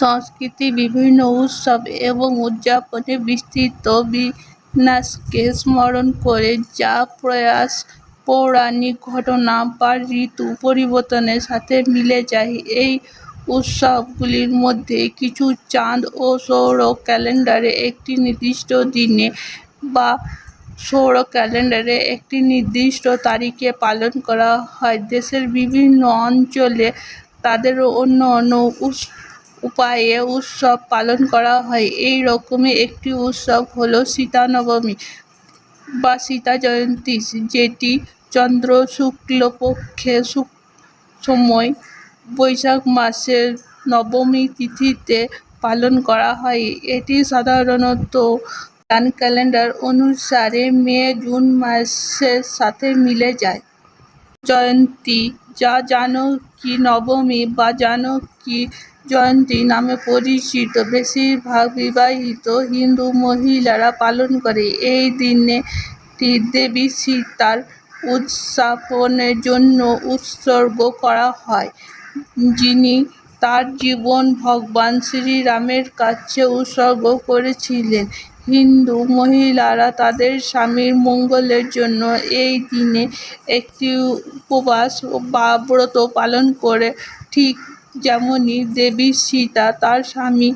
সংস্কৃতি, বিভিন্ন উৎসব এবং উদযাপনে বিস্তৃত বিন্যাসকে স্মরণ করে যা প্রয়াস, পৌরাণিক ঘটনা বা ঋতু পরিবর্তনের সাথে মিলে যায়। এই উৎসবগুলির মধ্যে কিছু চাঁদ ও সৌর ক্যালেন্ডারে একটি নির্দিষ্ট দিনে বা সৌর ক্যালেন্ডারে একটি নির্দিষ্ট তারিখে পালন করা হয়। দেশের বিভিন্ন অঞ্চলে তাদের অন্য অন্য উপায়ে উৎসব পালন করা হয়। এই রকমই একটি উৎসব হল সীতা নবমী বা সীতা জয়ন্তী, যেটি চন্দ্র শুক্লপক্ষের সময় বৈশাখ মাসের নবমী তিথিতে পালন করা হয়। এটি সাধারণত চাঁদ ক্যালেন্ডার অনুসারে মে-জুন মাসের সাথে মিলে যায়। জয়ন্তী, যা জানকী নবমী বা জানকী জয়ন্তী নামে পরিচিত বেশিরভাগ বিবাহিত হিন্দু মহিলারা পালন করে। এই দিনটি দেবী সীতার উদ্যাপনের জন্য উৎসর্গ করা হয় যিনি তার জীবন ভগবান শ্রীরামের কাছে উৎসর্গ করেছিলেন। হিন্দু মহিলারা তাদের স্বামীর মঙ্গলের জন্য এই দিনে একটি উপবাস বা ব্রত পালন করে ঠিক যেমনি দেবী সীতা, তার স্বামী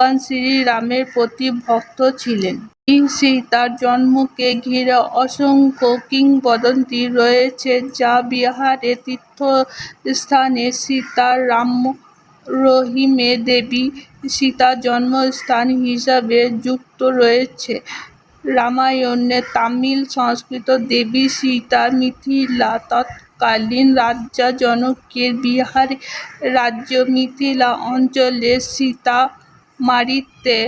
ভগবান শ্রীরামের প্রতি ভক্ত ছিলেন। দেবী সীতার জন্মকে ঘিরে অসংখ্য কিংবদন্তি রয়েছে, যা বিহারের তীর্থস্থান সীতারামরহিমে দেবী সীতার জন্মস্থান হিসাবে যুক্ত রয়েছে। রামায়ণে তামিল সংস্কৃত দেবী সীতা মিথিলা তৎকালীন রাজা জনকের বিহার রাজ্য মিথিলা অঞ্চলে সীতামারিতে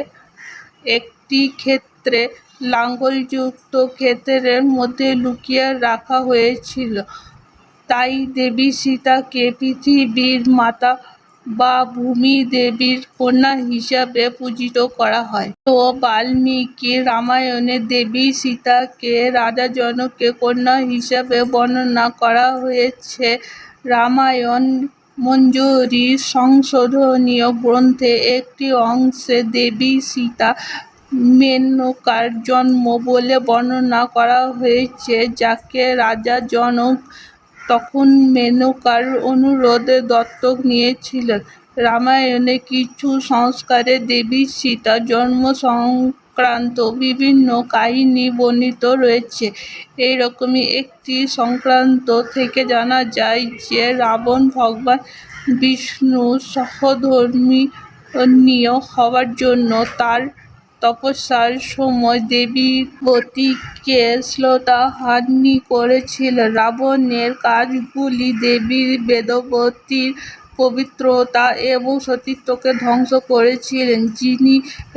একটি ক্ষেত্রে লাঙ্গলযুক্ত ক্ষেত্রের মধ্যে লুকিয়ে রাখা হয়েছিল। তাই দেবী সীতাকে পৃথিবীর মাতা বা ভূমি দেবীর কন্যা হিসাবে পূজিত করা হয়। তো বাল্মীকি রামায়ণে দেবী সীতাকে, রাজা জনকের কন্যা হিসাবে বর্ণনা করা হয়েছে। রামায়ণ মঞ্জুরি সংশোধনীয় গ্রন্থে একটি অংশে দেবী সীতা মেনকার জন্ম বলে বর্ণনা করা হয়েছে, যাকে রাজা জনক তখন মেনকার অনুরোধে দত্তক নিয়েছিলেন। রামায়ণে কিছু সংস্কারে দেবী সীতার জন্ম সংক্রান্ত বিভিন্ন কাহিনী বর্ণিত রয়েছে। এইরকমই একটি সংক্রান্ত থেকে জানা যায় যে, রাবণ, ভগবান বিষ্ণুর সহধর্মিণী হওয়ার জন্য তাঁর তপস্যার সময় দেবহূতিকে শ্রদ্ধাহানি করেছিলেন। রাবণের কাজগুলি দেবীর বেদবতীর পবিত্রতা এবং সতীত্বকে ধ্বংস করেছিলেন যিনি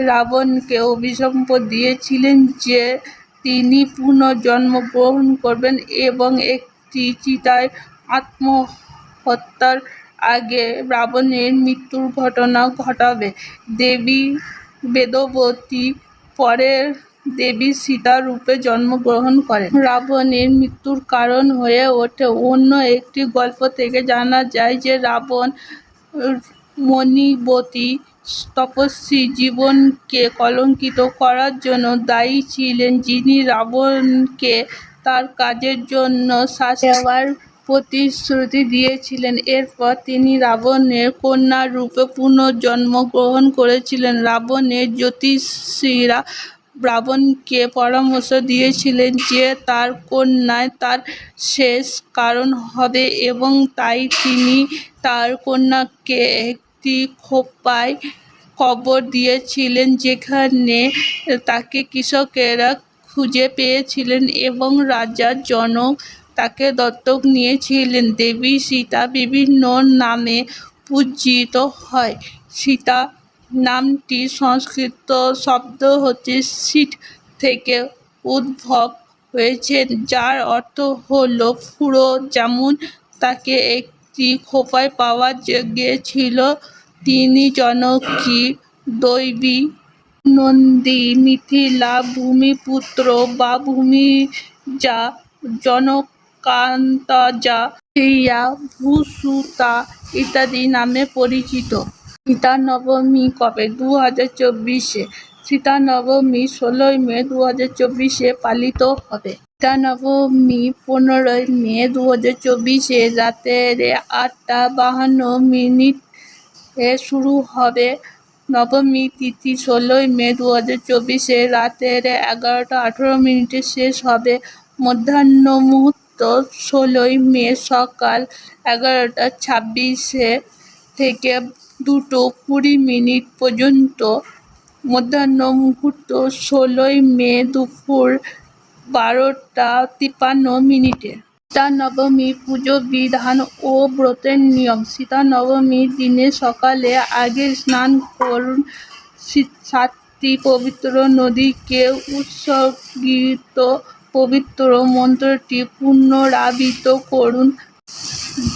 রাবণকে অভিশাপ দিয়েছিলেন যে তিনি পুনর্জন্ম গ্রহণ করবেন এবং একটি চিতায় আত্মহত্যার আগে রাবণের মৃত্যুর ঘটনা ঘটাবে। দেবী বেদবতী পরে দেবী সীতা রূপে জন্মগ্রহণ করেন। রাবণের মৃত্যুর কারণ হয়ে ওঠে। অন্য একটি গল্প থেকে জানা যায় যে, রাবণ মণিবতী তপস্বী জীবনকে কলঙ্কিত করার জন্য দায়ী ছিলেন, যিনি রাবণকে তার কাজের জন্য শাস্তি দেওয়ার প্রতিশ্রুতি দিয়েছিলেন। এরপর তিনি রাবণের কন্যা রূপে পুনর্জন্ম গ্রহণ করেছিলেন। রাবণের জ্যোতিষীরা রাবণকে পরামর্শ দিয়েছিলেন যে, তার কন্যাই তার শেষ কারণ হবে এবং তাই তিনি তার কন্যাকে একটি খোপায় কবর দিয়েছিলেন, যেখানে তাকে কৃষকেরা খুঁজে পেয়েছিলেন এবং রাজা জনক তাকে দত্তক নিয়েছিলেন। দেবী সীতা বিভিন্ন নামে পূজিত হয়। সীতা নামটি সংস্কৃত শব্দ হচ্ছে সিট থেকে উদ্ভব হয়েছে, যার অর্থ হল ফুটো যেমন তাকে একটি খোঁপায় পাওয়া গিয়েছিল, তিনি জনকী দৈবী নন্দী, মিথিলা, ভূমিপুত্র বা ভূমিজা জনকাত্মজা শ্রেয়া ভূসুতা ইত্যাদি নামে পরিচিত। সীতা নবমী কবে? দু হাজার চব্বিশে। সীতা নবমী ষোলোই মে দু হাজার চব্বিশে পালিত হবে। সীতা নবমী পনেরোই মে দু হাজার চব্বিশে রাতের আটটা বাহান্ন মিনিট এ শুরু হবে। নবমী তিথি ষোলোই মে দু হাজার চব্বিশে রাতের এগারোটা আঠেরো মিনিটে শেষ হবে। মধ্যাহ্ন মুহূর্ত ষোলোই মে সকাল এগারোটা ছাব্বিশে থেকে দুটো কুড়ি মিনিট পর্যন্ত মধ্যাহ্ন মুহূর্ত ষোলোই মে দুপুর বারোটা তিপ্পান্ন মিনিটে। সীতা নবমী পুজো বিধান ও ব্রতের নিয়ম। সীতা নবমীর দিনে সকালে আগে স্নান করুন। সাতটি পবিত্র নদীকে উৎসর্গিত পবিত্র মন্ত্রটি পুনরাবৃত্ত করুন।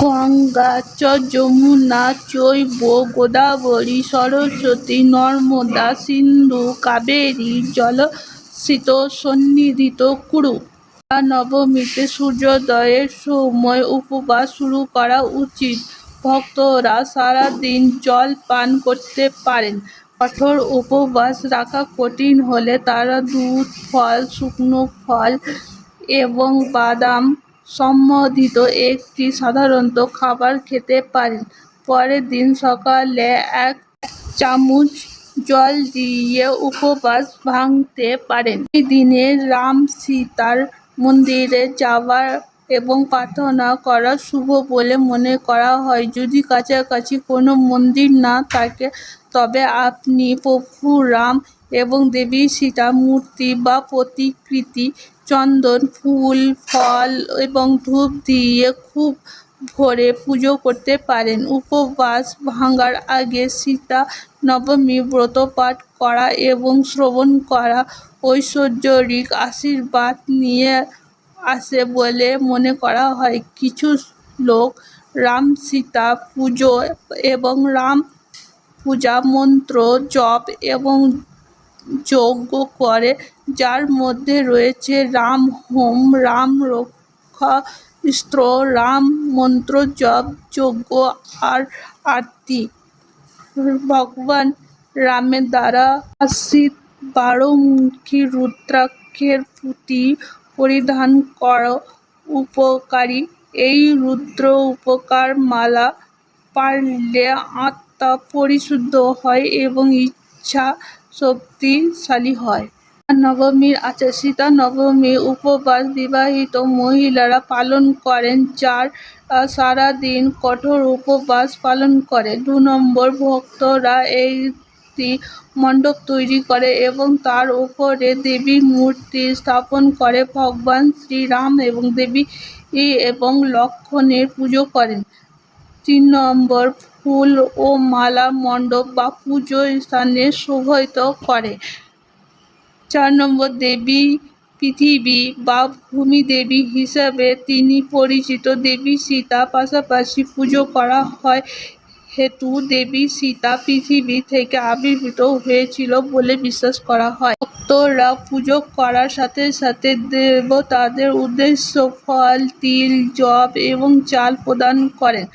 গঙ্গা চ যমুনা চৈব গোদাবরী সরস্বতী নর্মদা সিন্ধু কাবেরী জলস্থিত সন্নিধিত কুরু। নবমীতে সূর্যোদয়ের সময় উপবাস শুরু করা উচিত। ভক্তরা সারাদিন জল পান করতে পারেন। কঠোর উপবাস রাখা কঠিন হলে তারা দুধ, ফল, শুকনো ফল এবং বাদাম সম্বন্ধিত একটি সাধারণত খাবার খেতে পারেন। পরের দিন সকালে এক চামচ জল দিয়ে উপবাস ভাঙতে পারেন। এই দিনে রাম সীতার মন্দিরে যাওয়া এবং প্রার্থনা করা শুভ বলে মনে করা হয়। যদি কাছাকাছি কোনো মন্দির না থাকে তবে আপনি প্রভু রাম এবং দেবী সীতা মূর্তি বা প্রতিকৃতি, চন্দন, ফুল, ফল এবং ধূপ দিয়ে খুব ভোরে পুজো করতে পারেন। উপবাস ভাঙার আগে সীতা নবমী ব্রত পাঠ করা এবং শ্রবণ করা ঐশ্বর্যরিক আশীর্বাদ নিয়ে আসে বলে মনে করা হয়। কিছু লোক রাম সীতা পুজো এবং রাম পূজা মন্ত্র, জপ এবং যজ্ঞ করে। যার মধ্যে রয়েছে রাম, হোম, রাম রক্ষা, স্ত্র, রাম মন্ত্র, জপ, যজ্ঞ আর আরতি। ভগবান রামের দ্বারা আশ্রিত বারোমুখী রুদ্রাক্ষের পুঁতি পরিধান করা, উপকারী। এই রুদ্র উপকার মালা পারলে আত্মা পরিশুদ্ধ হয় এবং ইচ্ছা শক্তিশালী হয়। নবমীর আচার সীতা নবমী উপবাস বিবাহিত মহিলারা পালন করেন যার সারাদিন কঠোর উপবাস পালন করে। দু নম্বর, ভক্তরা একটি মণ্ডপ তৈরি করে এবং তার উপরে দেবী মূর্তি স্থাপন করে। ভগবান শ্রীরাম এবং দেবী এবং লক্ষ্মণের পুজো করেন। তিন নম্বর ফুল ও মালা মণ্ডপ বা পুজো স্থানে শোভিত করে। চার নম্বর দেবী পৃথিবী বা ভূমি দেবী হিসাবে তিনি পরিচিত। দেবী সীতা পাশাপাশি পুজো করা হয় হেতু দেবী সীতা পৃথিবী থেকে আবির্ভূত হয়েছিল বলে বিশ্বাস করা হয়। ভক্তরা পুজো করার সাথে সাথে দেবতাদের উদ্দেশ্য ফল, তিল জব এবং চাল প্রদান করেন।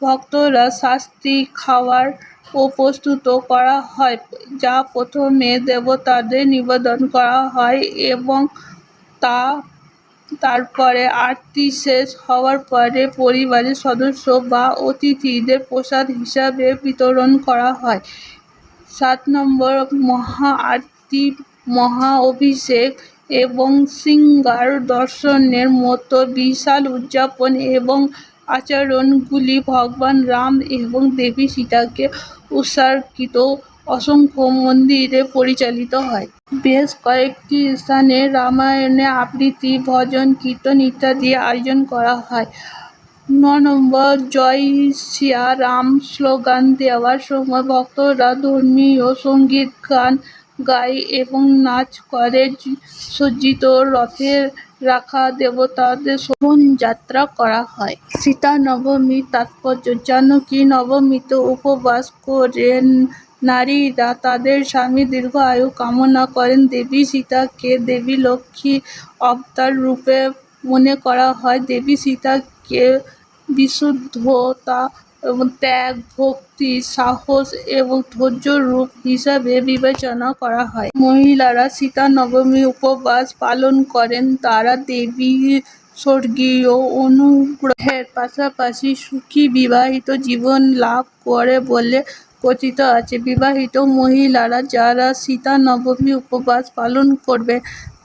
ভক্তরা শাস্তি খাওয়ার ও প্রস্তুত করা হয়, যা প্রথমে দেবতাদের নিবেদন করা হয় এবং তা তারপরে আরতি শেষ হওয়ার পরে পরিবারের সদস্য বা অতিথিদের প্রসাদ হিসাবে বিতরণ করা হয়। সাত নম্বর, মহা আরতি, মহা অভিষেক এবং সিঙ্গার দর্শনের মতো বিশাল উদযাপন এবং আচরণগুলি ভগবান রাম এবং দেবী সীতাকে উৎসর্গিত অসংখ্য মন্দিরে পরিচালিত হয়। বেশ কয়েকটি স্থানে রামায়ণে আবৃত্তি, ভজন, কীর্তন ইত্যাদি আয়োজন করা হয়। ন নম্বর, জয় সিয়া রাম স্লোগান দেওয়ার সময় ভক্তরা ধর্মীয় সংগীত, গান গায় এবং নাচ করে। সজ্জিত রথে রাখা দেবতাদের শোভন যাত্রা করা হয়। সীতা নবমীর তাৎপর্য জানকী নবমীতে উপবাস করেন নারীরা তাদের স্বামী দীর্ঘ আয়ু কামনা করেন। দেবী সীতাকে দেবী লক্ষ্মী অবতার রূপে মনে করা হয়। দেবী সীতাকে বিশুদ্ধতা এবং ত্যাগ, ভক্তি, সাহস এবং ধৈর্য রূপ হিসাবে বিবেচনা করা হয়। মহিলারা সীতা নবমী উপবাস পালন করেন। তারা দেবী স্বর্গীয় অনুগ্রহের পাশাপাশি সুখী বিবাহিত জীবন লাভ করে বলে কথিত আছে, বিবাহিত মহিলারা যারা সীতা নবমী উপবাস পালন করবে,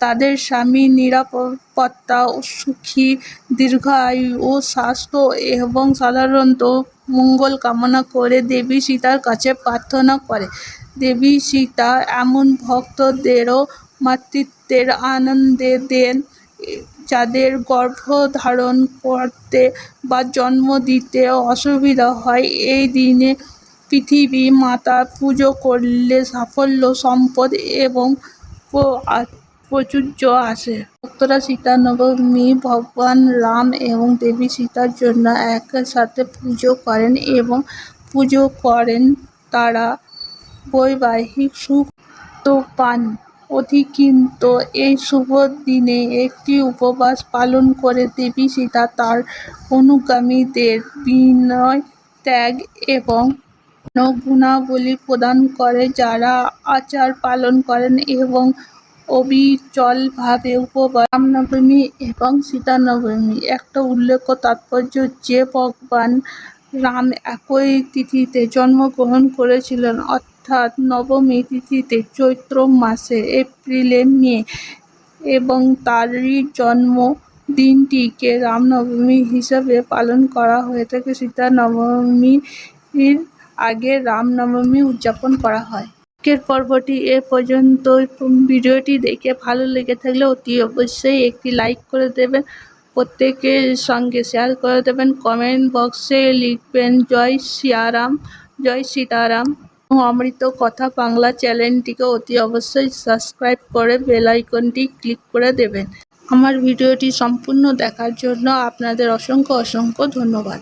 তাদের স্বামী নিরাপত্তা সুখী, দীর্ঘায়ু ও স্বাস্থ্য এবং সাধারণত মঙ্গল কামনা করে দেবী সীতার কাছে প্রার্থনা করে। দেবী সীতা এমন ভক্তদেরও মাতৃত্বের আনন্দে দেন, যাদের গর্ভ ধারণ করতে বা জন্ম দিতে অসুবিধা হয়। এই দিনে পৃথিবী মাতার পুজো করলে সাফল্য, সম্পদ এবং প্রাচুর্য আসে। ভক্তরা সীতা নবমী ভগবান রাম এবং দেবী সীতার জন্য একসাথে পুজো করেন এবং পুজো করেন তারা বৈবাহিক সুখ তো পান। অধিকন্তু এই শুভ দিনে একটি উপবাস পালন করে দেবী সীতা তার অনুগামীদের বিনয় ত্যাগ এবং গুণাবলী প্রদান করে, যারা আচার পালন করেন এবং অবিচলভাবে উপবাস। রামনবমী এবং সীতা নবমী একটা উল্লেখ্য তাৎপর্য, যে ভগবান রাম একই তিথিতে জন্মগ্রহণ করেছিলেন, অর্থাৎ নবমী তিথিতে চৈত্র মাসে এপ্রিলে মে, এবং তারই জন্ম দিনটিকে রামনবমী হিসাবে পালন করা হয়ে থাকে সীতা নবমীর আগে রামনবমী উদযাপন করা হয়। আজকের পর্বটি এ পর্যন্ত ভিডিওটি দেখে ভালো লেগে থাকলে অতি অবশ্যই একটি লাইক করে দেবেন প্রত্যেকের সঙ্গে শেয়ার করে দেবেন। কমেন্ট বক্সে লিখবেন, জয় সিয়ারাম জয় সীতারাম। অমৃত কথা বাংলা চ্যানেলটিকে অতি অবশ্যই সাবস্ক্রাইব করে বেল আইকনটি ক্লিক করে দেবেন। আমার ভিডিওটি সম্পূর্ণ দেখার জন্য আপনাদের অসংখ্য অসংখ্য ধন্যবাদ।